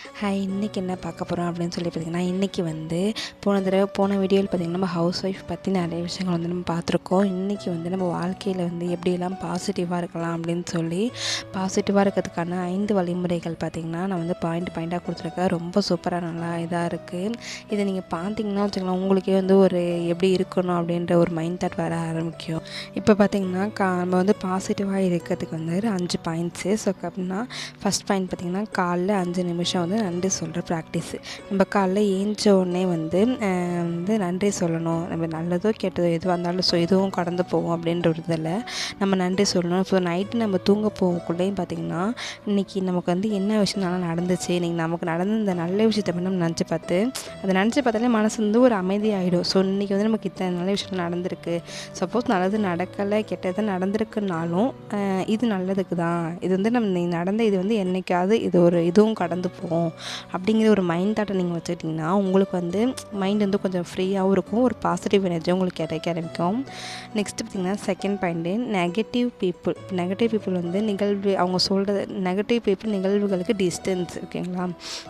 Hi இன்றைக்கி என்ன பார்க்க போகிறோம் அப்படின்னு சொல்லி பார்த்தீங்கன்னா இன்றைக்கி வந்து போன தடவை போன வீடியோவில் பார்த்திங்கன்னா நம்ம ஹவுஸ் ஒய்ஃப் பற்றி நிறைய விஷயங்கள் வந்து நம்ம பார்த்துருக்கோம். இன்றைக்கி வந்து நம்ம வாழ்க்கையில் வந்து எப்படியெல்லாம் பாசிட்டிவாக இருக்கலாம் அப்படின்னு சொல்லி பாசிட்டிவாக இருக்கிறதுக்கான ஐந்து வழிமுறைகள் பார்த்திங்கன்னா நான் வந்து பாயிண்ட் பாயிண்ட்டாக கொடுத்துருக்கேன். ரொம்ப சூப்பராக நல்லா இதாக இருக்குது இதை நீங்கள் பார்த்தீங்கன்னா வச்சுக்கலாம் உங்களுக்கே வந்து ஒரு எப்படி இருக்கணும் அப்படின்ற ஒரு மைண்ட் தாட் வர ஆரம்பிக்கும். இப்போ பார்த்திங்கன்னா கா நம்ம வந்து பாசிட்டிவாக இருக்கிறதுக்கு வந்து ஒரு அஞ்சு பாயிண்ட்ஸு ஸோ அப்படின்னா ஃபஸ்ட் பாயிண்ட் பார்த்திங்கன்னா காலைல அஞ்சு நிமிஷம் வந்து நன்றி சொல்கிற ப்ராக்டிஸு நம்ம காலைல ஏஞ்ச உடனே வந்து வந்து நன்றி சொல்லணும். நம்ம நல்லதோ கெட்டதோ எதுவாக இருந்தாலும் ஸோ இதுவும் கடந்து போகும் அப்படின்ற ஒரு இதில் நம்ம நன்றி சொல்லணும். ஸோ நைட்டு நம்ம தூங்க போகக்குள்ளேயும் பார்த்திங்கன்னா இன்றைக்கி நமக்கு வந்து என்ன விஷயம் நல்லா நடந்துச்சு இன்றைக்கி நமக்கு நடந்த இந்த நல்ல விஷயத்தை நம்ம நினச்சி பார்த்து அதை நினச்சி பார்த்தாலே மனசு வந்து ஒரு அமைதியாகிடும் ஸோ இன்றைக்கி வந்து நமக்கு இத்தனை நல்ல விஷயம் நடந்திருக்கு. சப்போஸ் நல்லது நடக்கலை கெட்டது நடந்திருக்குனாலும் இது நல்லதுக்கு தான் இது வந்து நம்ம நடந்த இது வந்து என்னைக்காவது இது ஒரு இதுவும் கடந்து போகும். அப்படிங்கிற ஒரு மைண்ட் தாட்டை நீங்கள் வச்சுக்கிட்டிங்கன்னா உங்களுக்கு வந்து மைண்ட் வந்து கொஞ்சம் ஃப்ரீயாகவும் இருக்கும். ஒரு பாசிட்டிவ் எனர்ஜி உங்களுக்கு கிடைக்க ஆரம்பிக்கும். நெக்ஸ்ட் பார்த்திங்கன்னா second point negative people negative people வந்து நிகழ்வு அவங்க சொல்கிறது நெகட்டிவ் பீப்புள் நிகழ்வுகளுக்கு டிஸ்டன்ஸ் ஓகேங்களா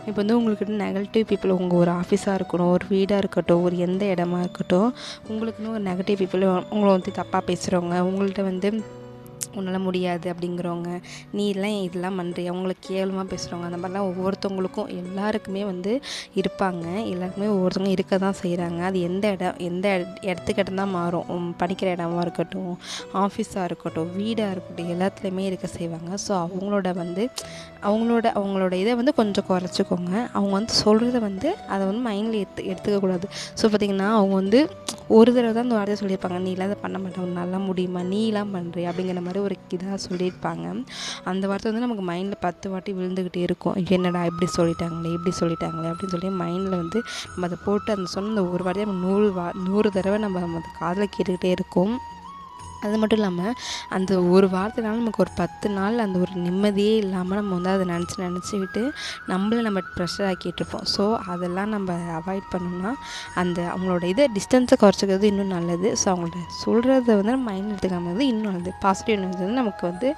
இப்போ வந்து உங்களுக்கு நெகட்டிவ் பீப்புள் உங்கள் ஒரு ஆஃபீஸாக இருக்கட்டும் ஒரு வீடாக இருக்கட்டும் ஒரு எந்த இடமா இருக்கட்டும் உங்களுக்குன்னு ஒரு நெகட்டிவ் பீப்புள் உங்களை வந்து தப்பாக பேசுகிறவங்க உங்கள்கிட்ட வந்து உன்னால் முடியாது அப்படிங்கிறவங்க. நீ எல்லாம் இதெல்லாம் பண்ணுறிய அவங்கள கேவலமாக பேசுகிறவங்க அந்த மாதிரிலாம் ஒவ்வொருத்தவங்களுக்கும் எல்லாருக்குமே வந்து இருப்பாங்க. எல்லாருக்குமே ஒவ்வொருத்தவங்க இருக்க தான் செய்கிறாங்க அது எந்த இடம் எந்த இட- இடத்துக்கு இடம் தான் மாறும் படிக்கிற இடமா இருக்கட்டும் ஆஃபீஸாக இருக்கட்டும் வீடாக இருக்கட்டும் எல்லாத்துலேயுமே இருக்க செய்வாங்க. ஸோ அவங்களோட வந்து அவங்களோட அவங்களோட இதை வந்து கொஞ்சம் குறைச்சிக்கோங்க. அவங்க வந்து சொல்கிறத வந்து அதை வந்து மைண்டில் எடுத்து எடுத்துக்கக்கூடாது. ஸோ பார்த்திங்கன்னா அவங்க வந்து ஒரு தடவை தான் இந்த வார்த்தையை சொல்லியிருப்பாங்க நீலாம் அதை பண்ண மாட்டேன் உன்னால முடியுமா? நீலாம் பண்ணுறிய அப்படிங்கிற மாதிரி ஒரு இதாக சொல்லியிருப்பாங்க. அந்த வார்த்தை வந்து நமக்கு மைண்டில் பத்து வாட்டி விழுந்துக்கிட்டே இருக்கும். என்னடா இப்படி சொல்லிட்டாங்களே இப்படி சொல்லிட்டாங்களே? அப்படின்னு சொல்லி மைண்டில் வந்து நம்ம அதை போட்டு அந்த சொன்ன அந்த ஒரு வார்த்தையை நம்ம நூறு வா நூறு தடவை நம்ம நம்ம காதில் கேட்டுக்கிட்டே இருக்கும். அது மட்டும் இல்லாமல் அந்த ஒரு வாரத்தினால நமக்கு ஒரு பத்து நாள் அந்த ஒரு நிம்மதியே இல்லாமல் நம்ம வந்து அதை நினச்சி நினச்சிக்கிட்டு நம்மளை நம்ம ப்ரெஷர் ஆக்கிட்டுருப்போம் ஸோ அதெல்லாம் நம்ம அவாய்ட் பண்ணோம்னா அந்த அவங்களோட இதை டிஸ்டன்ஸை குறைச்சிக்கிறது இன்னும் நல்லது. ஸோ அவங்கள்ட்ட சொல்கிறத வந்து நம்ம மைண்ட் எடுத்துக்காம வந்து இன்னும் நல்லது. பாசிட்டிவ் எனர்ஜி வந்து நமக்கு வந்து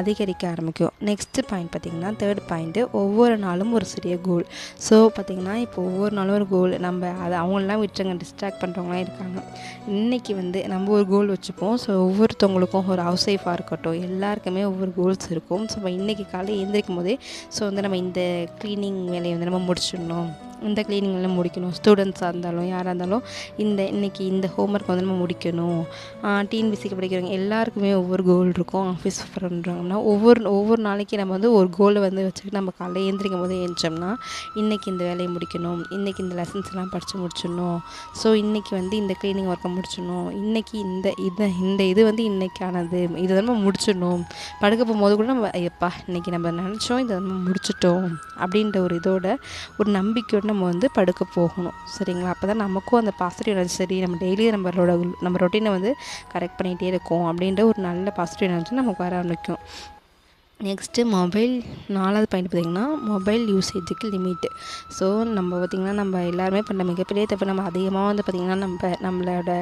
அதிகரிக்க ஆரம்பிக்கும். நெக்ஸ்ட்டு பாயிண்ட் பார்த்திங்கன்னா தேர்ட் பாயிண்ட்டு ஒவ்வொரு நாளும் ஒரு சிறிய கோல் ஸோ பார்த்திங்கன்னா இப்போ ஒவ்வொரு நாளும் ஒரு கோல் நம்ம அதை அவங்களெலாம் விட்டுருங்க டிஸ்ட்ராக்ட் பண்ணுறவங்களாம் இருக்காங்க. இன்றைக்கி வந்து நம்ம ஒரு கோல் வச்சுப்போம். ஸோ ஒவ்வொருத்தவங்களுக்கும் ஒரு ஹவுஸ் ஒய்ஃபாக இருக்கட்டும் எல்லாருக்குமே ஒவ்வொரு கோல்ஸ் இருக்கும். ஸோ நம்ம இன்றைக்கி காலையில் எழுந்திரிக்கும் போதே ஸோ வந்து நம்ம இந்த க்ளீனிங் வேலையை வந்து நம்ம முடிச்சிடணும். இந்த க்ளீனிங்லாம் முடிக்கணும். ஸ்டூடெண்ட்ஸாக இருந்தாலும் யாராக இருந்தாலும் இந்த இன்றைக்கி இந்த ஹோம்ஒர்க் வந்து நம்ம முடிக்கணும். டிஎன்பிசிக்கு படிக்கிறவங்க எல்லாருக்குமே ஒவ்வொரு கோல் இருக்கும். ஆஃபீஸ் பண்ணுறாங்கன்னா ஒவ்வொரு ஒவ்வொரு நாளைக்கு நம்ம வந்து ஒரு கோலை வந்து வச்சுக்கிட்டு நம்ம காலையில் எழுந்திரிக்கும் போது எழுந்தோம்னா இன்றைக்கி இந்த வேலையை முடிக்கணும். இன்றைக்கி இந்த லெசன்ஸ் எல்லாம் படித்து முடிச்சிடணும். ஸோ இன்றைக்கி வந்து இந்த க்ளீனிங் ஒர்க்கை முடிச்சிடணும். இன்றைக்கி இந்த இதை இந்த இது வந்து இன்றைக்கானது இதை நம்ம முடிச்சிடணும். படுக்க போகும்போது கூட நம்ம எப்பா இன்றைக்கி நம்ம நினச்சோம் இதை நம்ம முடிச்சிட்டோம். அப்படின்ற ஒரு இதோட ஒரு நம்பிக்கையோட நம்ம வந்து படுக்க போகணும். சரிங்களா? அப்போ தான் நமக்கும் அந்த பாசிட்டிவ் எனர்ஜி சரி நம்ம டெய்லி நம்மளோட நம்ம ரொட்டீனை வந்து கரெக்ட் பண்ணிகிட்டே இருக்கோம் அப்படின்ற ஒரு நல்ல பாசிட்டிவ் எனர்ஜி நமக்கு வர ஆரம்பிக்கும். நெக்ஸ்ட்டு மொபைல் நாலாவது பாயிண்ட் பார்த்திங்கன்னா மொபைல் யூசேஜுக்கு லிமிட்டு ஸோ நம்ம பார்த்திங்கன்னா நம்ம எல்லாருமே பண்ண மிகப்பெரிய தப்பு நம்ம அதிகமாக வந்து பார்த்திங்கன்னா நம்ம நம்மளோட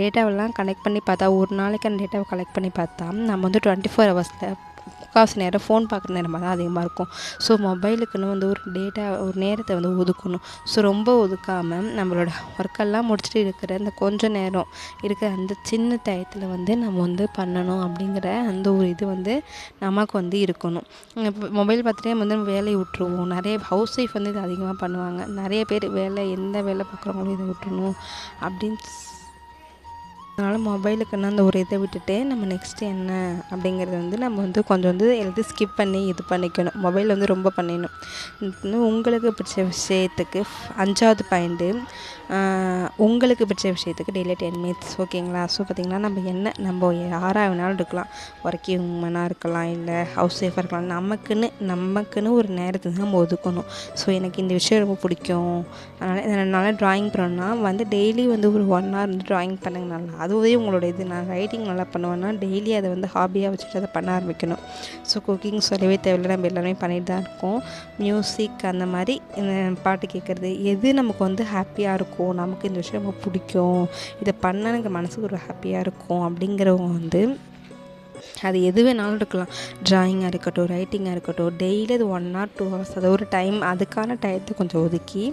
டேட்டாவெல்லாம் கனெக்ட் பண்ணி பார்த்தா ஒரு நாளைக்கு அந்த டேட்டாவை கலெக்ட் பண்ணி பார்த்தா நம்ம வந்து டுவெண்ட்டி ஃபோர் ஹவர்ஸில் முக்கால்வாசி நேரம் ஃபோன் பார்க்குற நேரமாக தான் அதிகமாக இருக்கும். ஸோ மொபைலுக்குன்னு வந்து ஒரு டேட்டா ஒரு நேரத்தை வந்து ஒதுக்கணும். ஸோ ரொம்ப ஒதுக்காமல் நம்மளோட ஒர்க்கெல்லாம் முடிச்சுட்டு இருக்கிற அந்த கொஞ்ச நேரம் இருக்கிற அந்த சின்ன டயத்தில் வந்து நம்ம வந்து பண்ணணும் அப்படிங்கிற அந்த ஒரு இது வந்து நமக்கு வந்து இருக்கணும். இப்போ மொபைல் பார்த்துட்டே வந்து நம்ம வேலையை விட்ருவோம் நிறைய ஹவுஸ் ஒய்ஃப் வந்து இது அதிகமாக பண்ணுவாங்க. நிறைய பேர் வேலை எந்த வேலை பார்க்குறவங்களும் இதை விட்டுணும் அப்படின்னு அதனால் மொபைலுக்குன்னா அந்த ஒரு இதை விட்டுட்டு நம்ம நெக்ஸ்ட்டு என்ன அப்படிங்கிறத வந்து நம்ம வந்து கொஞ்சம் வந்து எல்லாத்தையும் ஸ்கிப் பண்ணி இது பண்ணிக்கணும். மொபைல் வந்து ரொம்ப பண்ணிடணும் உங்களுக்கு பிடிச்ச விஷயத்துக்கு அஞ்சாவது பாயிண்ட்டு உங்களுக்கு பிடிச்ச விஷயத்துக்கு டெய்லி டென் மினிட்ஸ் ஓகேங்களா ஸோ பார்த்திங்கன்னா நம்ம என்ன நம்ம யாராக வேணாலும் இருக்கலாம். ஒர்க்கிங் உமனாக இருக்கலாம் இல்லை ஹவுஸ் ஒய்ஃபாக இருக்கலாம். நமக்குன்னு நமக்குன்னு ஒரு நேரத்தை நம்ம ஒதுக்கணும். ஸோ எனக்கு இந்த விஷயம் ரொம்ப பிடிக்கும். அதனால் என்னால் ட்ராயிங் பண்ணணும்னா வந்து டெய்லி வந்து ஒரு ஒன் ஹவர் வந்து ட்ராயிங் பண்ணுங்க நல்லா அதுவே உங்களோட இது. நான் ரைட்டிங் நல்லா பண்ணுவேன்னா டெய்லி அதை வந்து ஹாபியாக வச்சுட்டு அதை பண்ண ஆரம்பிக்கணும். ஸோ குக்கிங் சொல்லவே தேவையில்லை. நம்ம எல்லாருமே பண்ணிட்டு தான் இருக்கோம். மியூசிக் அந்த மாதிரி இந்த பாட்டு கேட்குறது எது நமக்கு வந்து ஹாப்பியாக இருக்கும் நமக்கு இந்த விஷயம் ரொம்ப பிடிக்கும். இதை பண்ணால் எனக்கு மனசுக்கு ஒரு ஹாப்பியாக இருக்கும் அப்படிங்கிறவங்க வந்து அது எது வேணாலும் இருக்கலாம். ட்ராயிங்காக இருக்கட்டும் ரைட்டிங்காக இருக்கட்டும் டெய்லி அது ஒன் ஆர் டூ ஹவர்ஸ் அது ஒரு டைம் அதுக்கான டயத்தை கொஞ்சம் ஒதுக்கி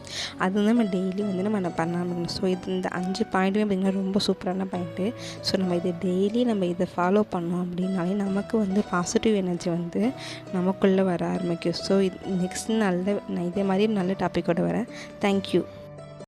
அது வந்து நம்ம டெய்லி வந்து நம்ம பண்ண ஸோ இது இந்த அஞ்சு பாயிண்ட்டுமே பார்த்திங்கன்னா ரொம்ப சூப்பரான பாயிண்ட்டு ஸோ நம்ம இதை டெய்லி நம்ம இதை ஃபாலோ பண்ணோம் அப்படின்னாலே நமக்கு வந்து பாசிட்டிவ் எனர்ஜி வந்து நமக்குள்ளே வர ஆரம்பிக்கும். ஸோ இது நெக்ஸ்ட் நல்ல நான் இதே மாதிரி நல்ல டாப்பிக்கோடு வரேன். தேங்க்யூ